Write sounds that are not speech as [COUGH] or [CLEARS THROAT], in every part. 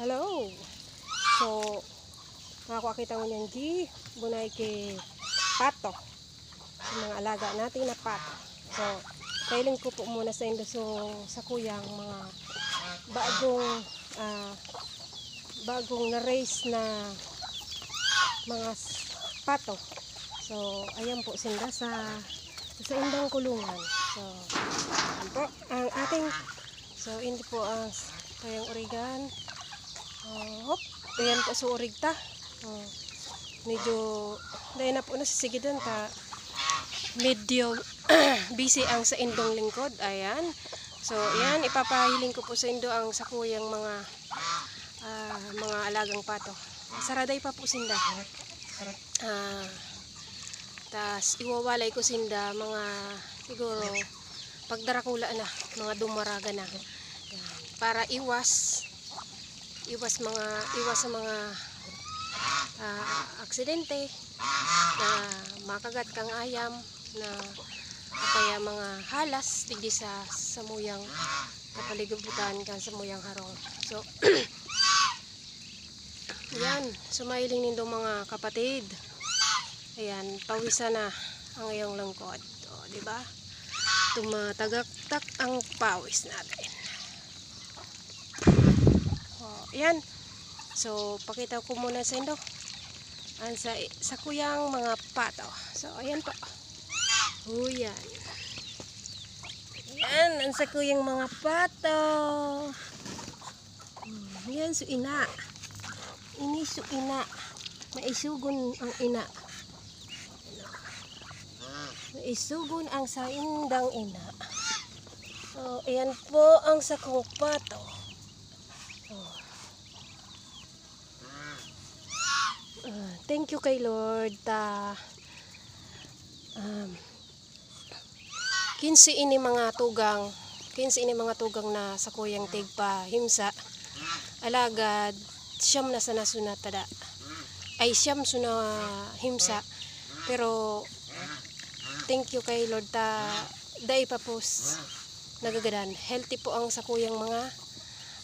Hello. So, makakuha kita mo niyang G, bunay kay pato. Sa mga alaga natin na pato. So, kailing ko po muna sa indo so, sa kuyang mga bagong ah, bagong na-raise na mga pato. So, ayan po sila sa sa indang kulungan. So, ayan po ang ating so hindi po ang kayang origan. Oh, hop. Ayan po sa origta. Oh, medyo dahil na po nasisigidan ta medyo [CLEARS THROAT] busy ang sa indong lingkod. Ayan. So, ayan, ipapahiling ko po sa indo ang sa kuyang mga ah, mga alagang pato. Saraday pa po sinda. Ah, tas iwawalay ko sinda mga siguro pagdarakula na, mga dumaraga na. Para iwas iwas mga iwas sa mga ah, aksidente na makagat kang ayam na kaya mga halas digdi sa samuyang kapaligibutan kan samuyang harong. So [CLEARS THROAT] yan, sumailing nindo mga kapatid. Ayan, pawisan na ang iyong lungkod. O, di ba? Tumatagaktak ang pawis natin. Ayan. So, pakita ko muna sa indo. Ang sa, sa kuyang mga pato. So, ayan po. O, yan. Yan, ang sa kuyang mga pato. Hmm, Yan, so ina. Ini so ina. Maisugon ang ina. Maisugon ang saindang ina. So, ayan po ang sakong pato. Oh. Ah, thank you kay Lord ta um, 15 ini mga tugang 15 ini mga tugang na sa kuyang tigpa himsa. Alagad siyam na sa nasunat tada. Ay siyam suna himsa. Pero thank you kay Lord ta dai pa pos nagagadan. Healthy po ang sa kuyang mga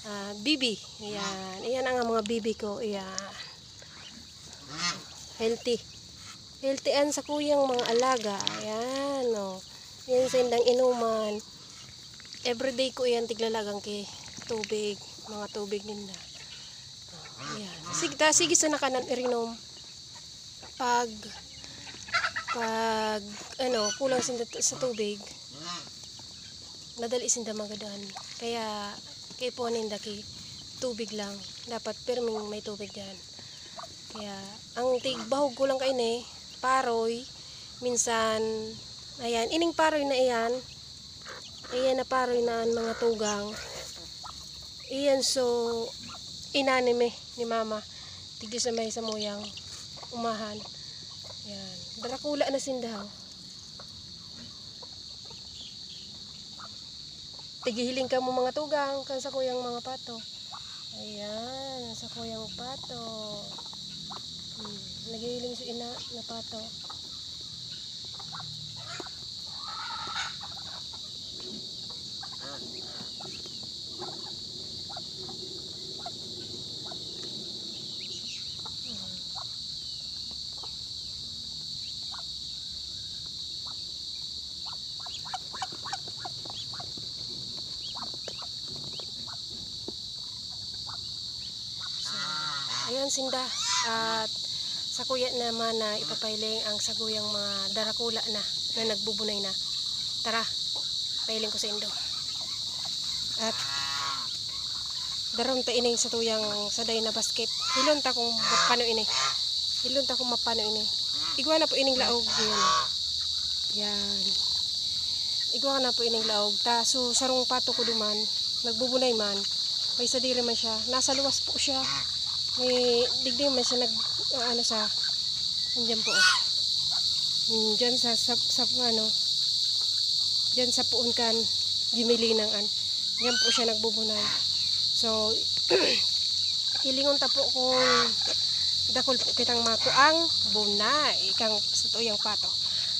ah, bibi. Ayan ayan ang mga bibi ko. Ayan healthy. Healthy an sa kuyang mga alaga. Ayan o yan sa indang inuman. Everyday ko yan tiglalagang kay tubig mga tubig ninda ayan. Sige, ta, sige sa nakanan irinom. Pag pag ano kulang sinda sa tubig nadali sinda magadan kaya kay po ninda kay tubig lang. Dapat perming may tubig dyan kaya, ang tigbahog ko lang kayo ni, paroy, minsan, ayan, ining paroy na iyan, ayan na paroy na mga tugang, iyan so, inanime ni mama, tigdi sa may samuyang, umahan, yan, darakula na sindaw, tigihiling ka mo mga tugang, kan sa kuyang mga pato, ayan, sa kuyang pato, Nagihiling si ina na pato. Ayan sinda. At sa kuya naman na ipapailing ang saguyang mga darakula na na nagbubunay na. Tara, pailing ko sa indo. At daron ta ining sa tuyang saday na basket. Hilon ta kung mapano ini. Hilon ta mapano ini. Igwa na po ining laog. Yan. Yan. Igwa na po ining laog. Ta, so sarong pato ko duman. Nagbubunay man. May sadiri man siya. Nasa luwas po siya may digdi man siya nag ah, ano sa andyan po oh. Dyan sa, sa, sa ano dyan sa puon kan gimilinang an dyan po siya nagbubunay so [CLEARS THROAT] hilingon ta po kung dakol po kitang mako ang bunay ikang sa tuyang pato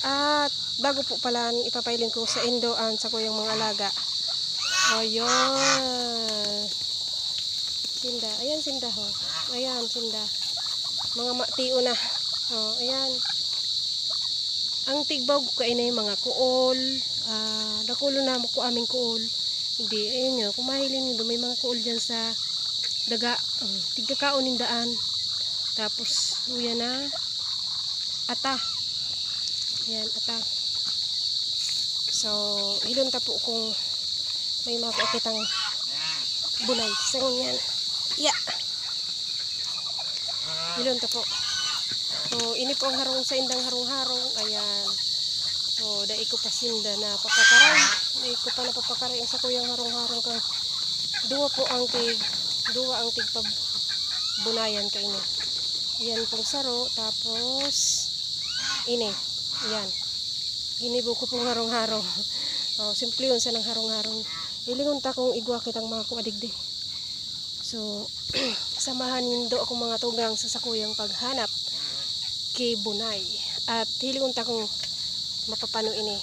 at bago po pala ipapailing ko sa indo ang sa kuyang mga alaga ayun Sinda. Ayan, sinda ho. Ayan, sinda. Mga matio na. Oh, ayan. Ang tigbawg ko ay na yung mga kuol. Ah, nakulo na mo ko aming kuol. Hindi, ayun nyo. Kung mahiling nyo, may mga kuol dyan sa daga. Um, tigkakaon yung daan. Tapos, uya na. Ata. Ayan, ata. So, hilon ta po kung may mga kitang bulay. Sa yan. Yeah. Hilon ta po. So, ini po ang harong sa indang harong-harong. Ayan. So, dai ko pasinda na papakaray. Dai ko pa na papakaray ang sa kuyang harong-harong kang duwa po ang tig duwa ang tig pab bunayan kay ini. Yan pong saro tapos ini. Yan. Ginibo ko pong harong-harong. [LAUGHS] Oh, simple yun sa nang harong-harong. Ilingon ta kung igwa kitang mga kuadigdi. So, [CLEARS THROAT] samahan nindo ako mga tugang sa sakuyang paghanap kay Bunay. At hilingon ta kung mapapano ini.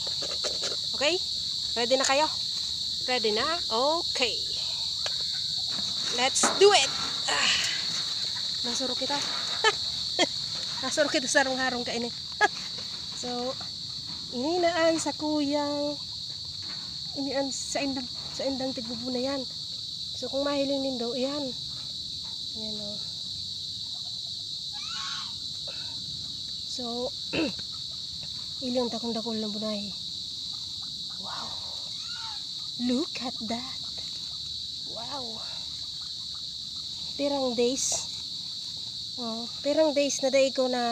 Okay? Ready na kayo? Ready na? Okay. Let's do it! Ah, nasuro kita. [LAUGHS] nasuro kita sa harong-harong ka ini. [LAUGHS] so, ininaan sa kuyang inian sa indang sa indang tigbubo na yan. So kung mahiling din daw, yan. O. So, [CLEARS THROAT] ilang takong dakol na bunay. Wow. Look at that. Wow. Pirang days. Oh, pirang days na day ko na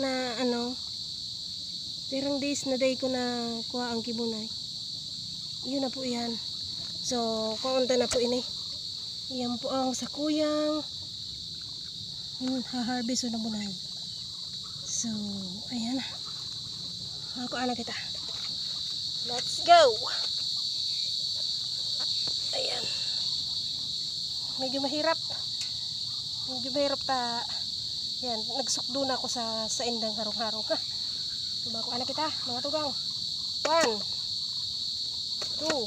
na ano pirang days na day ko na kuha ang kibunay. Yun na po yan. So, kaunta na po ini. Yan po ang sakuyang yung haharvest na bunay. So, ayan. Ako anak kita. Let's go! Ayan. Medyo mahirap. Medyo mahirap ta. Yan, nagsukdo na ako sa sa indang harong-harong. Ha. Tumako anak kita, mga tugang. One, two,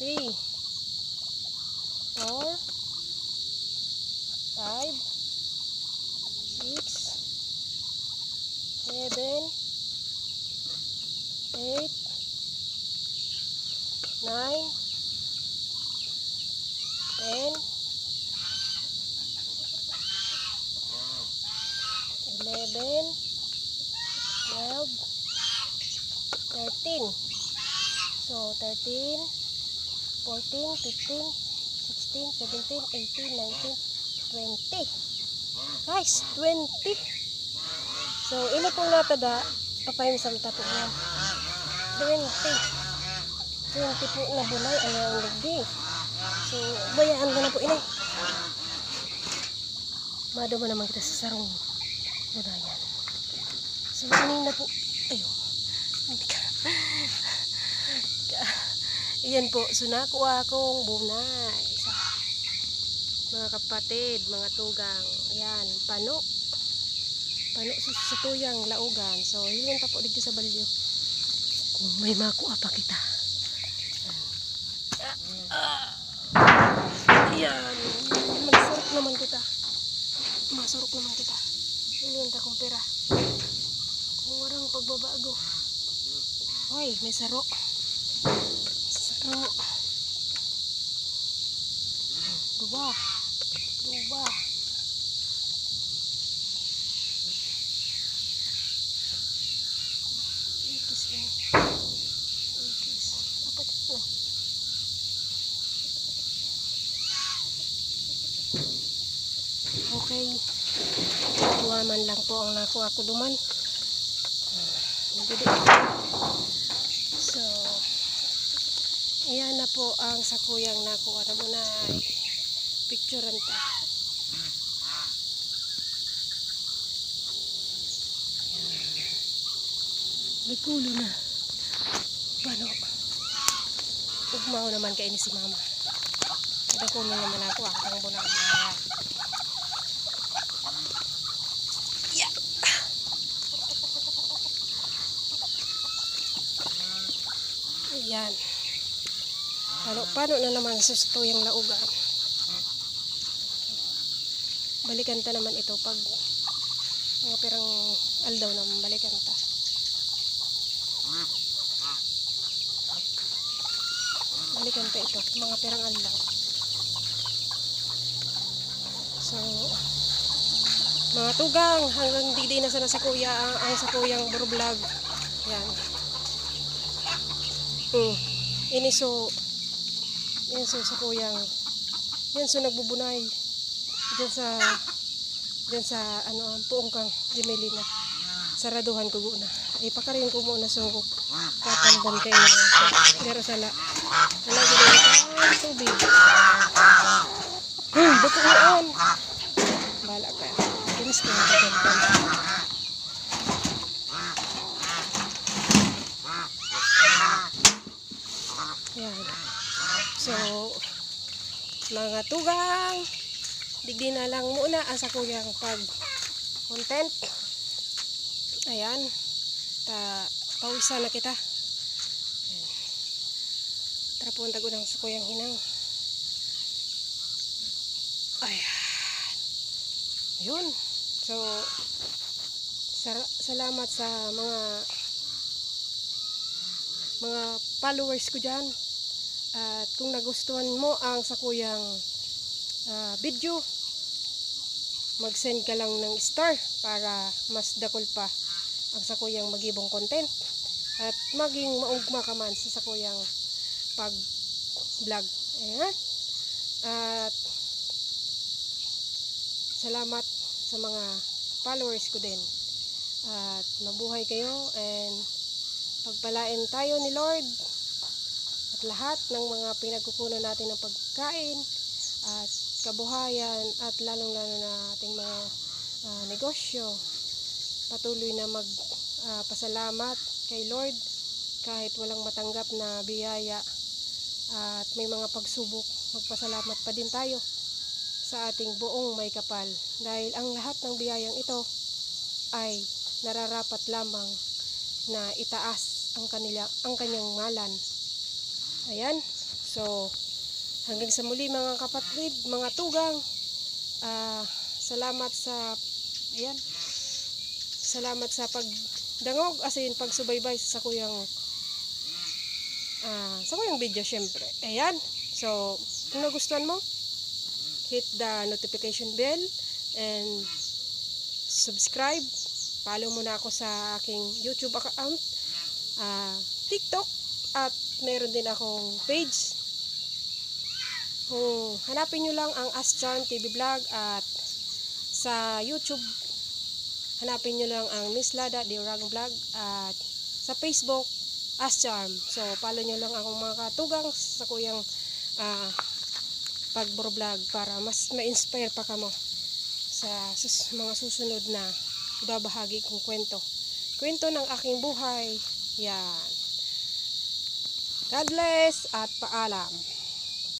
three, four, five, seven, eight, nine, ten, eleven, twelve, thirteen. So, 13, 14, 15, 16, 17, 18, 19, 20. Guys, 20. So, ilo pong natada, papayong samta po yan. 20. 20 po na bulay, ano ang lagdi. So, bayaan ko na po inay. Madama naman kita sa sarong bunayan. So, kanina po, ayun, hindi ka. Iyan po, sunako akong bunay. Mga kapatid, mga tugang. Ayan, pano. Pano sa, sa tuyang laugan. So, hilin pa po dito sa balyo. Kung may makuha pa kita. Ayan. Magsurok naman kita. Masurok naman kita. Hilin ta kong pera. Kung warang pagbabago. Hoy, may saro. Saro. Dua. Dua. Okay. Dua man lang po ang nakuha ko duman. Hindi. So, Iyan na po ang sakuyang nakuha na muna ay picturean ta. May kulo na. Bano. Ugmaw naman kayo ni si mama. Kada kulo naman ako ah. Ang bunang Yeah. Ayan. Paano, paano na naman susto yung laugan? Balikan ta naman ito pag mga pirang aldaw naman balikan ta. Balikan ta ito, mga pirang aldaw. So, mga tugang hanggang digdi na sana sa kuya ang sa kuyang vlog. Hmm. Ini so yan so sa kuyang yan so nagbubunay diyan sa diyan sa ano ang puong kang Gemelina. Saraduhan ko guna ay pakarin ko muna so kapandan kayo garo sala wala gina ka tubig. Hmm buto yun bala ka. Kinis ko na kagantan yan So, mga tugang, digdi na lang muna ang sa kuyang pag content. Ayan. Ta pawisan na kita. Tara punta ko ng sa hinang. Ayan. Yun. So, salamat sa mga mga followers ko dyan. At kung nagustuhan mo ang sakuyang ah, video, mag-send ka lang ng star para mas dakol pa ang sakuyang magibong content. At maging maugma ka man sa sakuyang pag-vlog. Ayan. At salamat sa mga followers ko din. At mabuhay kayo and pagpalain tayo ni Lord lahat ng mga pinagkukunan natin ng pagkain at kabuhayan at lalong lalo na ating mga ah, negosyo. Patuloy na mag ah, pasalamat kay Lord kahit walang matanggap na biyaya at may mga pagsubok. Magpasalamat pa din tayo sa ating buong may kapal dahil ang lahat ng biyayang ito ay nararapat lamang na itaas ang kanila ang kanyang ngalan Ayan. So, hanggang sa muli mga kapatid, mga tugang. ah salamat sa, ayan. Salamat sa pagdangog, as in pagsubaybay sa kuyang, ah sa kuyang video syempre. Ayan. So, kung nagustuhan mo, hit the notification bell and subscribe. Follow mo na ako sa aking YouTube account, ah TikTok, at meron din akong page. Kung hanapin nyo lang ang Ascharm TV Vlog at sa YouTube, hanapin nyo lang ang Miss Lada Diorang Vlog at sa Facebook, Ascharm. So, follow nyo lang akong mga katugang sa kuyang ah, pag-vlog para mas ma-inspire pa kamo sa sus- mga susunod na ibabahagi kong kwento. Kwento ng aking buhay. Yan. God bless at paalam.